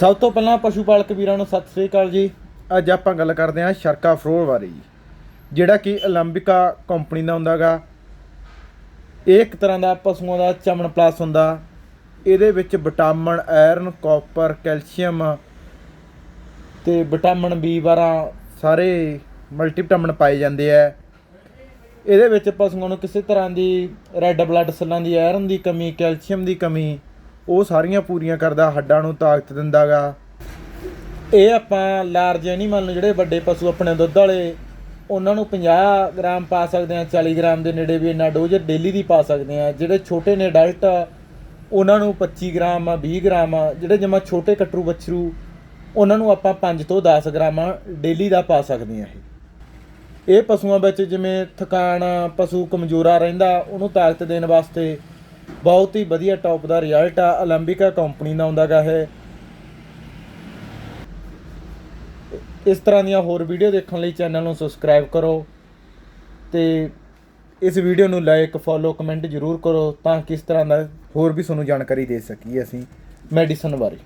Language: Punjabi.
ਸਭ ਤੋਂ ਪਹਿਲਾਂ ਪਸ਼ੂ ਪਾਲਕ ਵੀਰਾਂ ਨੂੰ ਸਤਿ ਸ੍ਰੀ ਅਕਾਲ ਜੀ। ਅੱਜ ਆਪਾਂ ਗੱਲ ਕਰਦੇ ਹਾਂ ਸ਼ਰਕਾ ਫਰੋਲ ਬਾਰੇ ਜੀ, ਜਿਹੜਾ ਕਿ 올ੰਬਿਕਾ ਕੰਪਨੀ ਦਾ ਹੁੰਦਾਗਾ ਇਹ ਇੱਕ ਤਰ੍ਹਾਂ ਦਾ ਪਸ਼ੂਆਂ ਦਾ ਚਮਨ ਪਲੱਸ ਹੁੰਦਾ। ਇਹਦੇ ਵਿੱਚ ਵਿਟਾਮਿਨ, ਆਇਰਨ, ਕਾਪਰ, ਕੈਲਸ਼ੀਅਮ ਤੇ ਵਿਟਾਮਿਨ B12 ਸਾਰੇ ਮਲਟੀਵਿਟਾਮਿਨ ਪਾਏ ਜਾਂਦੇ ਆ। ਇਹਦੇ ਵਿੱਚ ਪਸ਼ੂਆਂ ਨੂੰ ਕਿਸੇ ਤਰ੍ਹਾਂ ਦੀ ਰੈੱਡ ਬਲੱਡ ਸੈੱਲਾਂ ਦੀ ਆਇਰਨ ਦੀ ਕਮੀ, ਕੈਲਸ਼ੀਅਮ ਦੀ ਕਮੀ ਉਹ ਸਾਰੀਆਂ ਪੂਰੀਆਂ ਕਰਦਾ, ਹੱਡਾਂ ਨੂੰ ਤਾਕਤ ਦਿੰਦਾਗਾ। ਇਹ ਆਪਾਂ ਲਾਰਜ ਐਨੀਮਲ ਨੂੰ ਜਿਹੜੇ ਵੱਡੇ ਪਸ਼ੂ ਆਪਣੇ ਦੁੱਧ ਵਾਲੇ, ਉਹਨਾਂ ਨੂੰ 50 ਗ੍ਰਾਮ ਪਾ ਸਕਦੇ ਆ 40 ਗ੍ਰਾਮ ਦੇ ਨੇੜੇ ਵੀ ਇੰਨਾ ਡੋਜ਼ ਡੇਲੀ ਦੀ ਪਾ ਸਕਦੇ ਆ ਜਿਹੜੇ ਛੋਟੇ ਨੇ ਅਡਲਟ ਉਹਨਾਂ ਨੂੰ 25 ਗ੍ਰਾਮ 20 ਗ੍ਰਾਮ, ਜਿਹੜੇ ਜਮਾ ਛੋਟੇ ਕਟਰੂ ਬੱਛਰੂ, ਉਹਨਾਂ ਨੂੰ ਆਪਾਂ 5 ਤੋਂ 10 ਗ੍ਰਾਮ ਡੇਲੀ ਦਾ ਪਾ ਸਕਦੇ ਆ ਇਹ। ਇਹ ਪਸ਼ੂਆਂ ਵਿੱਚ ਜਿਵੇਂ ਥਕਾਨ, ਪਸ਼ੂ ਕਮਜ਼ੋਰਾ ਰਹਿੰਦਾ, ਉਹਨੂੰ ਤਾਕਤ ਦੇਣ ਵਾਸਤੇ ਬਹੁਤ ਹੀ ਵਧੀਆ ਟੌਪ ਦਾ ਰਿਜ਼ਲਟ ਆ 올ੰਬਿਕਾ ਕੰਪਨੀ ਦਾ ਆਉਂਦਾਗਾ ਹੈ ਇਸ ਤਰ੍ਹਾਂ ਦੀਆਂ ਹੋਰ ਵੀਡੀਓ ਦੇਖਣ ਲਈ ਚੈਨਲ ਨੂੰ ਸਬਸਕ੍ਰਾਈਬ ਕਰੋ ਤੇ ਇਸ ਵੀਡੀਓ ਨੂੰ ਲਾਈਕ ਫੋਲੋ ਕਮੈਂਟ ਜ਼ਰੂਰ ਕਰੋ ਤਾਂ ਕਿ ਇਸ ਤਰ੍ਹਾਂ ਦਾ ਹੋਰ ਵੀ ਤੁਹਾਨੂੰ ਜਾਣਕਾਰੀ ਦੇ ਸਕੀਏ ਅਸੀਂ ਮੈਡੀਸਨ ਬਾਰੇ।